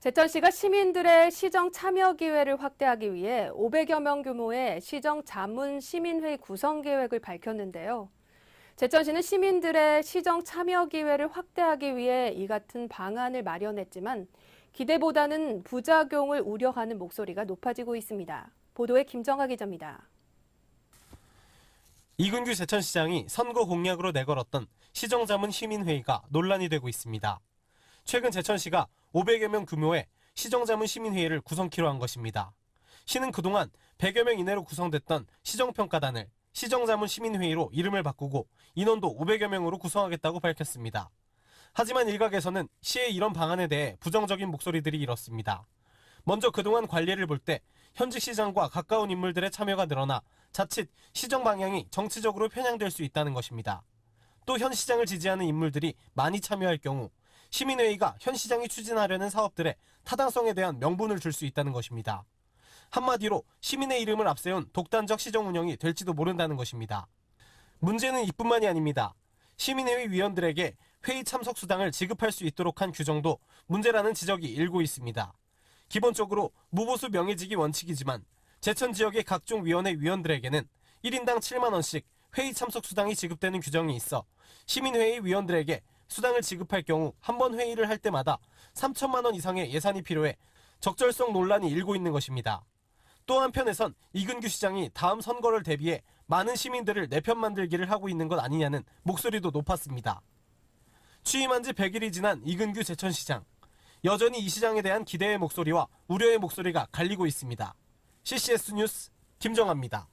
제천시가 시민들의 시정 참여 기회를 확대하기 위해 500여 명 규모의 시정 자문 시민회의 구성 계획을 밝혔는데요. 제천시는 시민들의 시정 참여 기회를 확대하기 위해 이 같은 방안을 마련했지만 기대보다는 부작용을 우려하는 목소리가 높아지고 있습니다. 보도에 김정아 기자입니다. 이근규 제천시장이 선거 공약으로 내걸었던 시정자문 시민회의가 논란이 되고 있습니다. 최근 제천시가 500여 명 규모의 시정자문 시민회의를 구성키로 한 것입니다. 시는 그동안 100여 명 이내로 구성됐던 시정평가단을 시정자문 시민회의로 이름을 바꾸고 인원도 500여 명으로 구성하겠다고 밝혔습니다. 하지만 일각에서는 시의 이런 방안에 대해 부정적인 목소리들이 일었습니다. 먼저 그동안 관리를 볼 때 현직 시장과 가까운 인물들의 참여가 늘어나 자칫 시정 방향이 정치적으로 편향될 수 있다는 것입니다. 또 현 시장을 지지하는 인물들이 많이 참여할 경우 시민회의가 현 시장이 추진하려는 사업들의 타당성에 대한 명분을 줄 수 있다는 것입니다. 한마디로 시민의 이름을 앞세운 독단적 시정 운영이 될지도 모른다는 것입니다. 문제는 이뿐만이 아닙니다. 시민회의 위원들에게 회의 참석 수당을 지급할 수 있도록 한 규정도 문제라는 지적이 일고 있습니다. 기본적으로 무보수 명예직이 원칙이지만 제천 지역의 각종 위원회 위원들에게는 1인당 7만 원씩 회의 참석 수당이 지급되는 규정이 있어 시민회의 위원들에게 수당을 지급할 경우 한 번 회의를 할 때마다 3천만 원 이상의 예산이 필요해 적절성 논란이 일고 있는 것입니다. 또 한편에선 이근규 시장이 다음 선거를 대비해 많은 시민들을 내 편 만들기를 하고 있는 것 아니냐는 목소리도 높았습니다. 취임한 지 100일이 지난 이근규 제천시장. 여전히 이 시장에 대한 기대의 목소리와 우려의 목소리가 갈리고 있습니다. CCS 뉴스 김정아입니다.